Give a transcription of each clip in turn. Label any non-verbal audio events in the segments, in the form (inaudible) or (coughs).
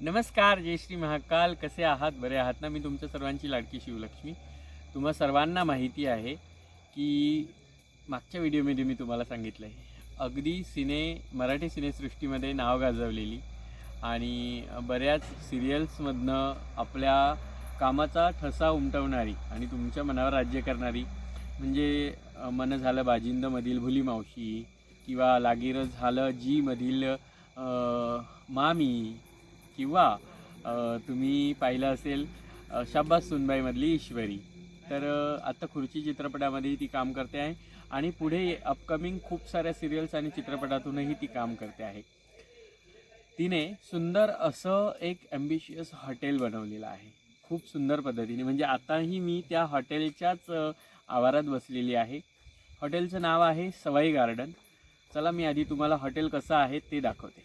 नमस्कार जय श्री महाकाल. कसे आहात? बरे आहात ना? मी तुमच्या सर्वांची लाडकी शिवलक्ष्मी. तुम्हा सर्वांना माहिती आहे की मागच्या व्हिडिओमध्ये मी तुम्हाला सांगितलं आहे अगदी सिने मराठी सिनेसृष्टीमध्ये नाव गाजवलेली आणि बऱ्याच सिरियल्समधनं आपल्या कामाचा ठसा उमटवणारी आणि तुमच्या मनावर राज्य करणारी म्हणजे मन झालं बाजिंदमधील भुली मावशी किंवा लागीर झालं जीमधील मामी किंवा तुम्ही पाहिलं असेल अ, शाब्बास सुनबाईमधली ईश्वरी. तर आत्ता खुर्ची चित्रपटामध्येही ती काम करते आहे आणि पुढे अपकमिंग खूप साऱ्या सिरियल्स आणि चित्रपटातूनही ती काम करते आहे. तिने सुंदर असं एक ॲम्बिशियस हॉटेल बनवलेलं आहे. खूप सुंदर पद्धतीने. म्हणजे आताही मी त्या हॉटेलच्याच आवारात बसलेली आहे. हॉटेलचं नाव आहे सवाई गार्डन. चला मी आधी तुम्हाला हॉटेल कसं आहे ते दाखवते.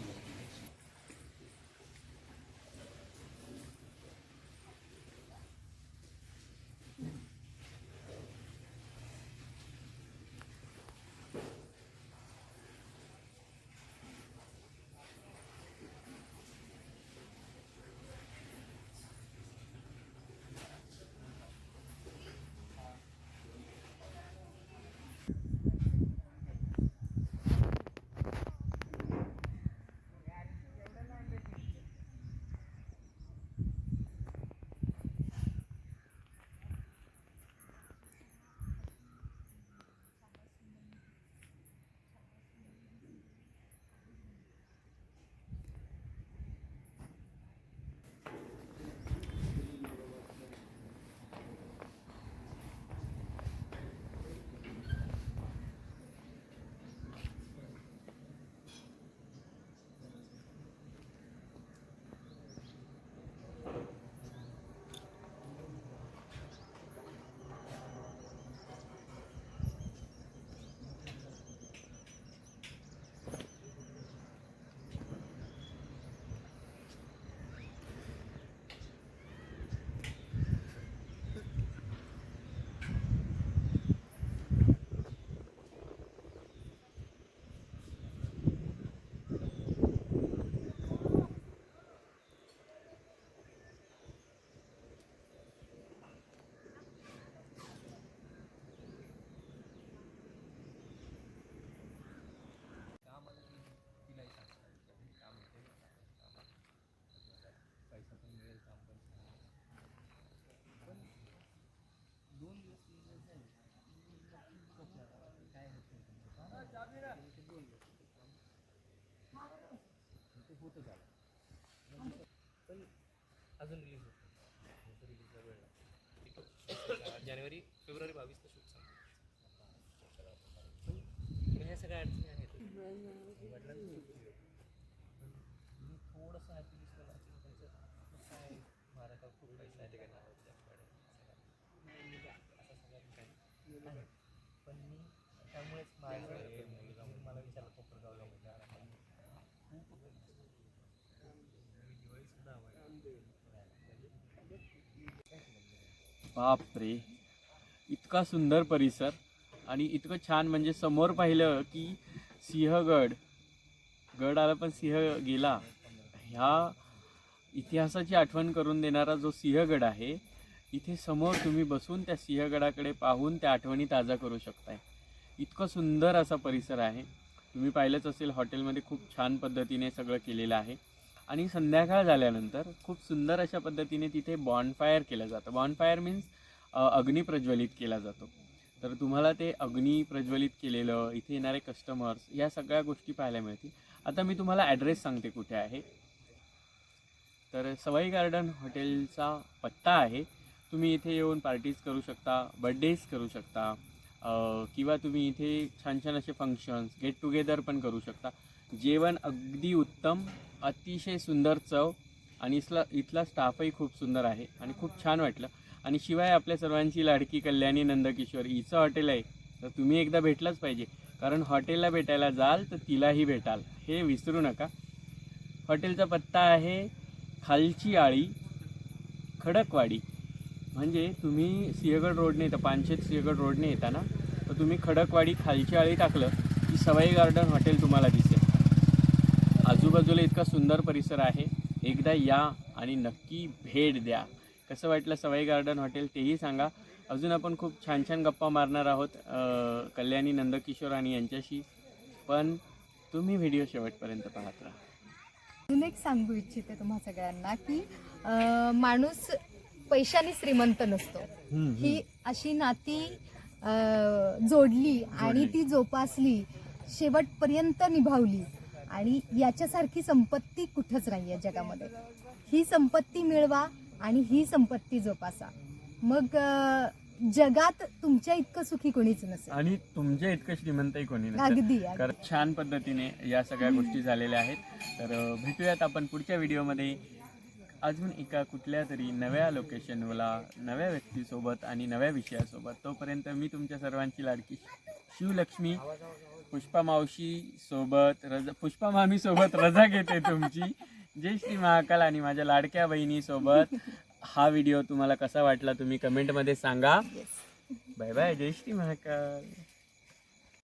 होत झालं. पण अजून रिलीज होत. रिलीजला वेळ लागतो. (coughs) जानेवारी फेब्रुवारी बावीसला शूट संपलं पण ह्या सगळ्या अडचणी आहेत. वडिलांचं आहे. मी थोडंसं हॅपी दिसलं त्यांचं काय महाराष्ट्रात खूप पैसा आहे ते काय नाव त्याकडे असं सगळं काही आहे पण मी त्यामुळेच माझ्या मुलगा म्हणून मला विचारलं कोपरगावला मुलगा खूप मी दिवाळी सुद्धा बापरे. इतका सुंदर परिसर आणि इतकं छान म्हणजे समोर पाहिलं की सिंहगड. गड आला पण सिंह गेला. ह्या इतिहासाची आठवण करून देणारा जो सिंहगड आहे इथे समोर तुम्ही बसून त्या सिंहगडाकडे पाहून त्या आठवणी ताजा करू शकताय. इतकं सुंदर असा परिसर आहे. तुम्ही पाहिलंच असेल हॉटेलमध्ये खूप छान पद्धतीने सगळं केलेलं आहे. आणि संध्याकाळ झाल्यानंतर खूप सुंदर अशा पद्धतीने तिथे बॉनफायर केलं जातं. बॉनफायर मीन्स अग्नी प्रज्वलित केला जातो. तर तुम्हाला ते अग्नी प्रज्वलित केलेलं इथे येणारे कस्टमर्स या सगळ्या गोष्टी पाहायला मिळतील. आता मी तुम्हाला ॲड्रेस सांगते कुठे आहे. तर सवाई गार्डन हॉटेलचा पत्ता आहे. तुम्ही इथे येऊन पार्टीज करू शकता बड्डेज करू शकता किंवा तुम्ही इथे छान छान असे फंक्शन्स गेट टुगेदर पण करू शकता. जेवण अगदी उत्तम अतिशय सुंदर चव आणि इथला इथला स्टाफही खूप सुंदर आहे आणि खूप छान वाटलं. आणि शिवाय आपल्या सर्वांची लाडकी कल्याणी नंदकिशोर हिचं हॉटेल आहे. तर तुम्ही एकदा भेटलाच पाहिजे. कारण हॉटेलला भेटायला जाल तर तिलाही भेटाल. हे विसरू नका. हॉटेलचा पत्ता आहे खालची आळी खडकवाडी. म्हणजे तुम्ही सिंहगड रोडने येतं पानशेत सिंहगड रोडने येता ना तर तुम्ही खडकवाडी खालची आळी टाकलं की सवाई गार्डन हॉटेल तुम्हाला दिसेल. आजूबाजूला इतका सुंदर परिसर आहे. एकदा या आणि नक्की भेट द्या. कसं वाटलं सवाई गार्डन हॉटेल तेही सांगा. अजून आपण खूप छान छान गप्पा मारणार आहोत कल्याणी नंदकिशोर आणि यांच्याशी. पण तुम्ही व्हिडिओ शेवटपर्यंत पाहत राहा. अजून एक सांगू इच्छिते तुम्हा सगळ्यांना की माणूस पैशाने श्रीमंत नसतो. ही अशी नाती जोडली आणि ती जोपासली शेवटपर्यंत निभावली. आणि याच्यासारखी संपत्ती कुठंच नाही आहे जगामध्ये. ही संपत्ती मिळवा आणि ही संपत्ती जोपासा. मग जगात तुमच्या इतकं सुखी कोणीच नसेल. आणि तुमच्या इतकं श्रीमंतही कोणी अगदी. कारण छान पद्धतीने या सगळ्या गोष्टी झालेल्या आहेत. तर भेटूयात आपण पुढच्या व्हिडिओमध्ये. अजून एका कुठल्या तरी नव्या लोकेशनला नव्या व्यक्तीसोबत आणि नव्या विषयासोबत. तोपर्यंत मी तुमच्या सर्वांची लाडकी शिवलक्ष्मी. पुष्पा मावशी सोबत रजा पुष्पा मामी सोबत रजा घेते तुमची. जय श्री महाकाल आणि माझ्या लाडक्या बहिणीसोबत हा व्हिडिओ तुम्हाला कसा वाटला तुम्ही कमेंटमध्ये सांगा. बाय बाय जय श्री महाकाल.